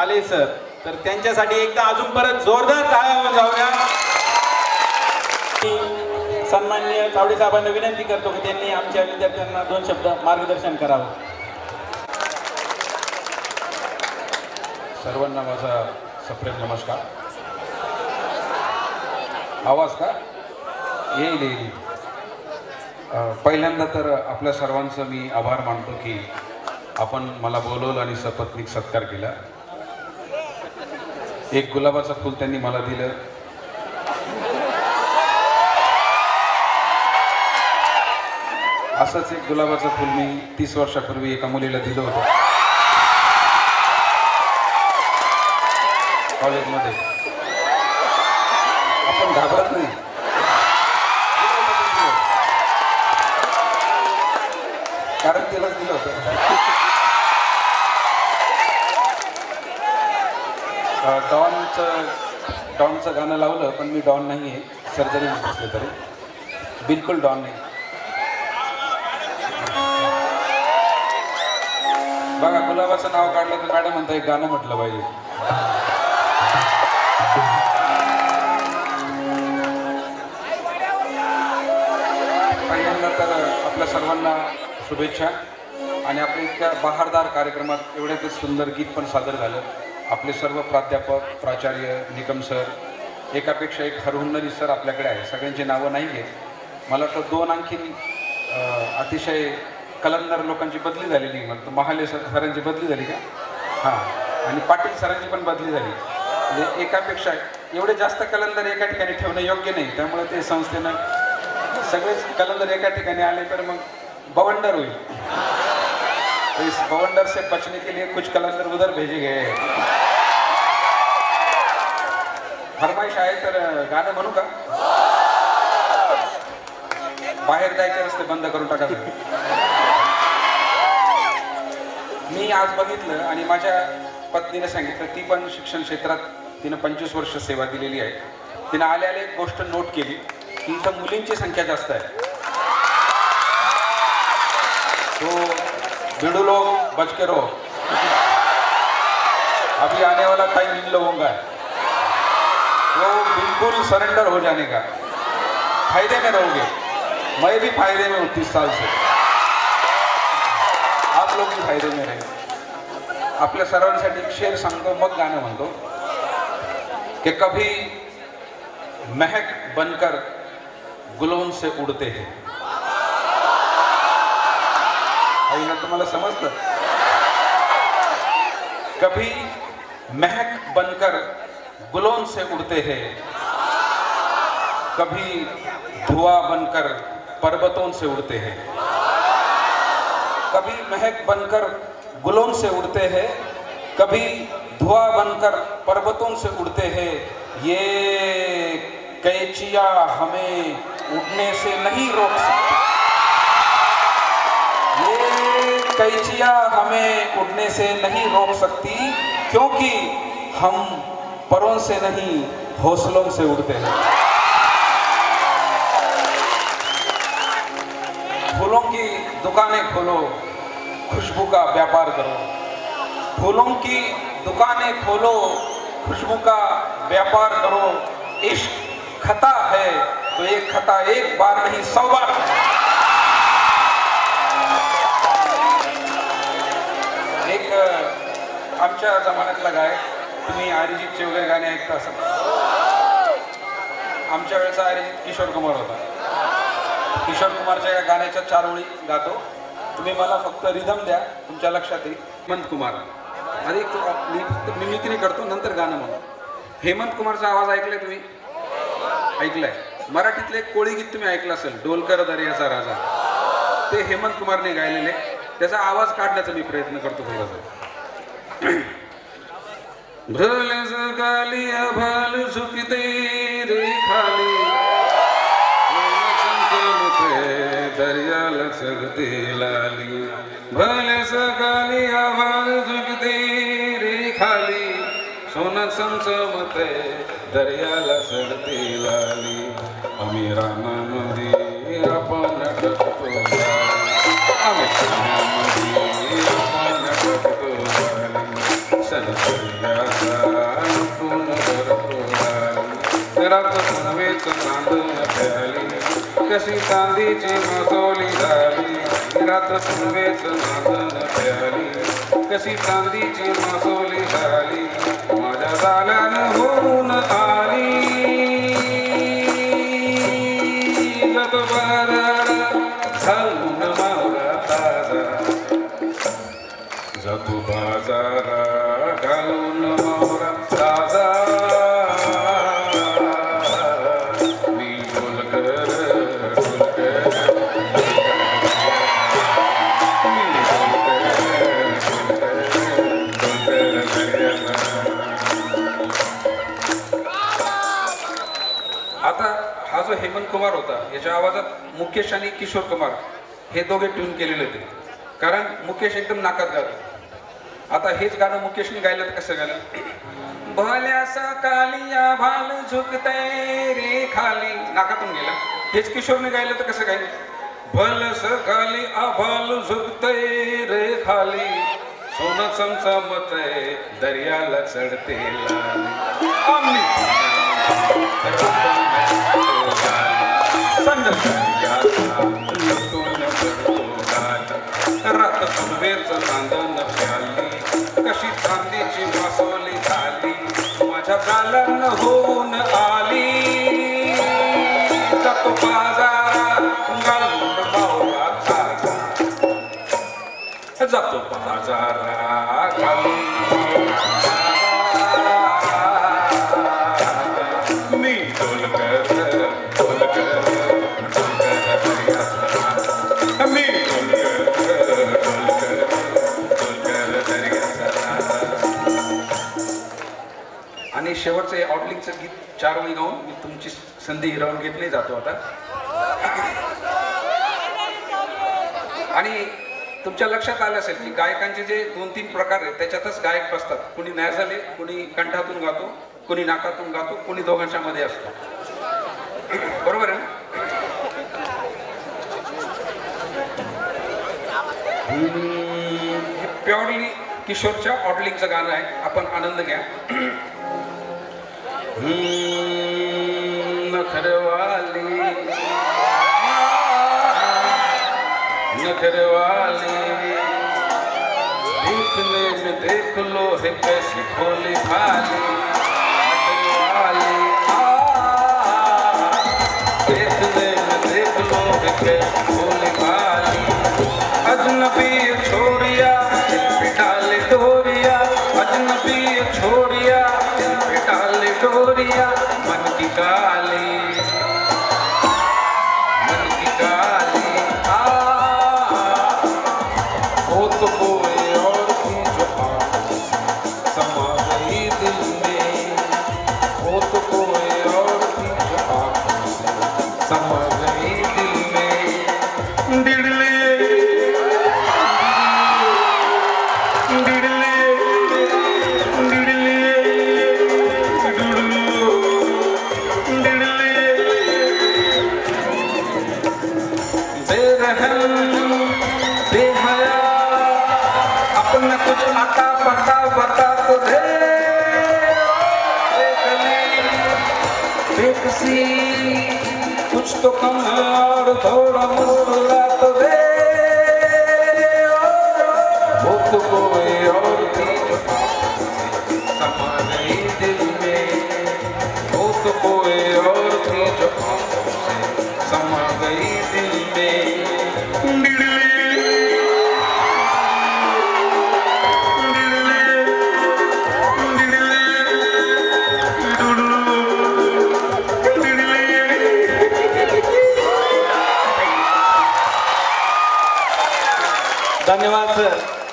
आले सर. तर त्यांच्यासाठी एकदा अजून परत जोरदार टाळ्या जाऊया. सन्मान्य सन्माननीय चावडे साहेबांना विनंती करतो की त्यांनी आमच्या विद्यार्थ्यांना दोन शब्द मार्गदर्शन करावं. सर्वांना माझा सप्रेम नमस्कार. आवाज का? येईल येईल. पहिल्यांदा तर आपल्या सर्वांचं मी आभार मानतो की आपण मला बोलवलं आणि सपत्नीक सत्कार केला. एक गुलाबाचं फूल त्यांनी मला दिलं. असंच एक गुलाबाचं फूल मी तीस वर्षापूर्वी एका मुलीला दिलं होतं. कॉलेजमध्ये. आपण घाबरत नाही. कारण तिलाच दिलं होतं. डॉनचं डॉनचं गाणं लावलं पण मी डॉन नाही आहे. सर्जरी असले तरी. बिलकुल डॉन नाही. बघा गुलाबाचं नाव काढलं तर मॅडम म्हणता एक गाणं म्हटलं पाहिजे. पहिल्यांदा तर आपल्या सर्वांना शुभेच्छा. आणि आपल्या इतक्या बहारदार कार्यक्रमात एवढे सुंदर गीत पण सादर झालं. आपले सर्व प्राध्यापक प्राचार्य निकम सर एकापेक्षा एक हरहुन्नरी सर आपल्याकडे आहे सगळ्यांची नावं नाही आहेत. मला तर दोन आणखीन अतिशय कलंदर लोकांची बदली झालेली आहे. मला तर महाले सर सरांची बदली झाली का? हां. आणि पाटील सरांची पण बदली झाली. म्हणजे एकापेक्षा एवढे जास्त कलंदर एका ठिकाणी ठेवणं योग्य नाही. त्यामुळे ते संस्थेनं सगळेच कलंदर एका ठिकाणी आले तर मग बवंडर होईल. तो इस बवंडर से बचने के लिए कुछ कलंदर उधर भेजे गए हैं. फरमाईश आहे तर गाणं म्हणू का बाहेर जायचे रस्ते बंद करून टाका तुम्ही. मी आज बघितलं आणि माझ्या पत्नीने सांगितलं ती पण शिक्षण क्षेत्रात तिनं पंचवीस वर्ष सेवा दिलेली आहे तिनं आल्या आल्या एक गोष्ट नोट केली की इथं मुलींची संख्या जास्त आहे भिड़ू लोग बच के रहो। अभी आने वाला टाइम इन लोगों का है। वो बिल्कुल सरेंडर हो जाने का। फ़ायदे में रहोगे। मैं भी फ़ायदे में हूँ तीस साल से। आप लोग भी फ़ायदे में रहे। आपल्या सर्वांसाठी शेर सांगतो मग गाणं म्हणतो कि कभी महक बनकर गुलों से उड़ते हैं। ना तुम्हाला समजलं कभी महक बनकर गुलों से उड़ते हैं। कभी धुआँ बनकर पर्वतों से उड़ते हैं। कभी महक बनकर गुलों से उड़ते हैं। कभी धुआँ बनकर पर्वतों से उड़ते हैं। ये कैचिया हमें उड़ने से नहीं रोक सकती। कैचिया हमें उड़ने से नहीं रोक सकती, क्योंकि हम परों से नहीं, हौसलों से उड़ते हैं। फूलों की दुकानें खोलो, खुशबू का व्यापार करो। फूलों की दुकानें खोलो, खुशबू का व्यापार करो। इश्क खता है तो एक खता एक बार नहीं, सौ बार। आमच्या जमान्यातला गायक तुम्ही अरिजितचे वगैरे गाणे ऐकता असाल आमच्या वेळेचा अरिजित किशोर कुमार होता. किशोर कुमारच्या या गाण्याच्या चार ओळी गातो. तुम्ही मला फक्त रिदम द्या तुमच्या लक्षात येईल. हेमंत कुमार. आधी मी फक्त मिमिक्री करतो नंतर गाणं म्हणतो हेमंत कुमारचा आवाज ऐकलाय तुम्ही? ऐकलाय. मराठीतले एक कोळी गीत तुम्ही ऐकलं असेल डोलकर दर्याचा राजा. ते हेमंत कुमारने गायलेले. त्याचा आवाज काढण्याचा मी प्रयत्न करतो थोडासा. भल जगाली अभाल झुकते रे खाली. चमचमते दर्याला लाली. भले सकाळी अभाल झुकते रे खाली. सोनं चमचमते दर्याला चढते लाली. आम्ही रानामध्ये आपण टकतो आम्ही रात पुनवेच चांदून प्याली कशी चांदीची मासोली झाली? रात पुनवेच चांदून प्याली कशी चांदीची मासोली झाली? माझ्या जाल्यानं होऊन आली. कुमार होता. याच्या आवाजात मुकेश आणि किशोर कुमार हे दोघे ट्यून केलेले होते. कारण मुकेश एकदम नाकात गातो आता हेच गाणं मुकेशने गायलं तर कसं गायलं भल्या सकालिया भाल झुकते रे खाली. नाकातून गेलं. हेच किशोरने गायलं तर कसं गायलं? भल सकाली आभाल झुकते रे खाली. सोनं चमचमत दर्याला चढते लाली. आम्ही. रात पूर्वेच चांदन प्याली कशी चांदीची मासोली झाली माझ्या गालन होऊन आली जातो बाजारात घालून मावळा ताजा जातो बाजारा गीत गाऊन मी तुमची संधी हिरावून घेतली जातो आता. आणि तुमच्या लक्षात आलं असेल की गायकांचे जे दोन तीन प्रकार आहेत त्याच्यातच गायक बसतात. कुणी नॅझले कुणी कंठातून गातो कुणी नाकातून गातो कुणी दोघांच्या मध्ये असतो. बरोबर आहे ना? हम्म, हे प्युअरली किशोरच्या ऑडलिंगचं गाणं आहे. आपण आनंद घ्या. में देख लो है कैसी भोली भाली कुछ तो कम है धन्यवाद सर.